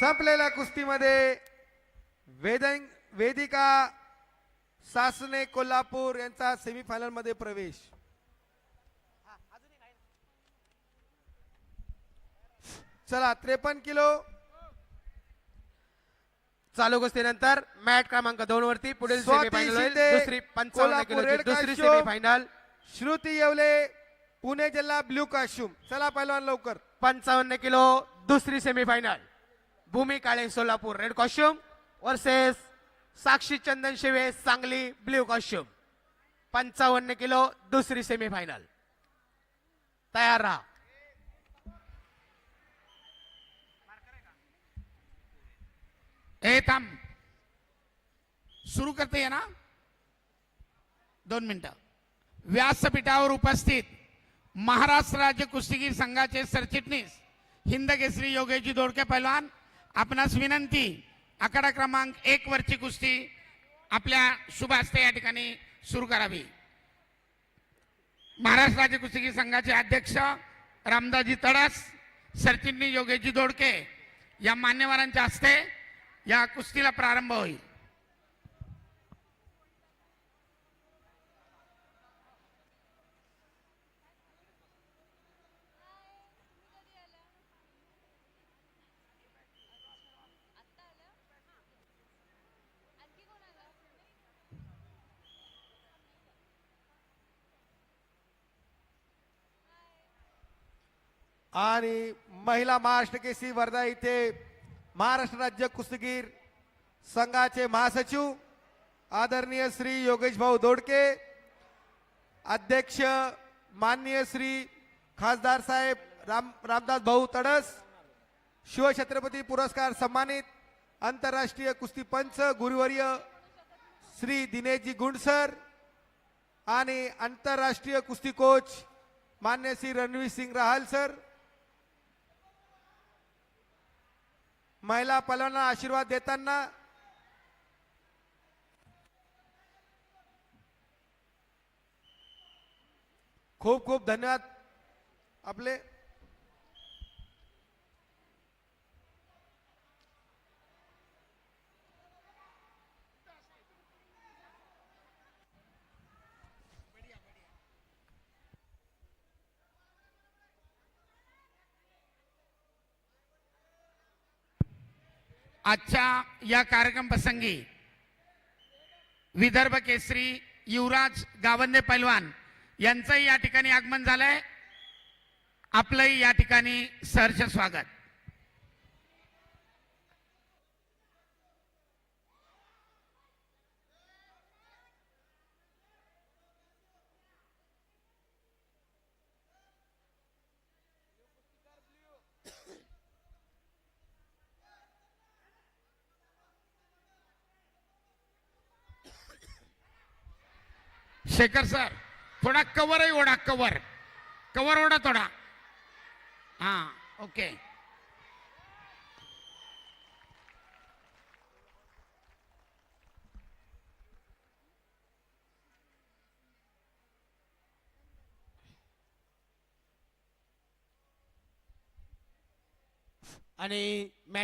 संपलेल्या कुस्तीमध्ये वेदन वेदिका सासने कोल्हापूर यांचा सेमीफायनलमध्ये प्रवेश. चला त्रेपन्न किलो. चालू कुस्तीनंतर मॅट क्रमांक दोन वरती पुढील दुसरी दुसरी. सेमीफायनल श्रुती येवले पुणे जिल्हा ब्ल्यू काश्यूम चला पहिलवान लवकर. पंचावन्न किलो दुसरी semifinal Bhumi Kale Solapur. Red costume versus Sakshi Chandan Shive Sangli blue costume पंचावन्न किलो दुसरी सेमीफायनल तयार राहा. ए थांब. सुरू करते आहे ना? दोन मिनिटं. व्यासपीठावर उपस्थित महाराष्ट्र राज्य कुस्तीगीर संघाचे सरचिटणीस हिंदकेसरी योगेजी दोडके पहलवान आपणास विनंती आकडा क्रमांक एक वरची कुस्ती आपल्या शुभास्ते या ठिकाणी सुरू करावी. महाराष्ट्र राज्य कुस्तीगीर संघाचे अध्यक्ष रामदासजी तडस सरचिटणीस योगेशजी दोडके या मान्यवरांच्या हस्ते या कुस्तीला प्रारंभ होईल. आणि महिला महाराष्ट्र केसी वर्धा इथे महाराष्ट्र राज्य कुस्तीगीर संघाचे महासचिव आदरणीय श्री योगेश भाऊ दोडके अध्यक्ष माननीय श्री खासदार साहेब राम रामदास भाऊ तडस शिवछत्रपती पुरस्कार सन्मानित आंतरराष्ट्रीय कुस्ती पंच गुरुवर्य श्री दिनेशजी गुंडसर आणि आंतरराष्ट्रीय कुस्ती कोच मान्य श्री रणवीर सिंग राहल सर. महिला पलवांना आशीर्वाद देताना खूप खूप धन्यवाद आपले आजच्या या कार्यक्रम प्रसंगी विदर्भ केसरी युवराज गावंदे पैलवान यांचंही या ठिकाणी आगमन झालंय. आपलंही या ठिकाणी सहर्ष स्वागत. शेखर सर थोडा कवरही ओढा कवर कवर ओढा थोडा. हा ओके. आणि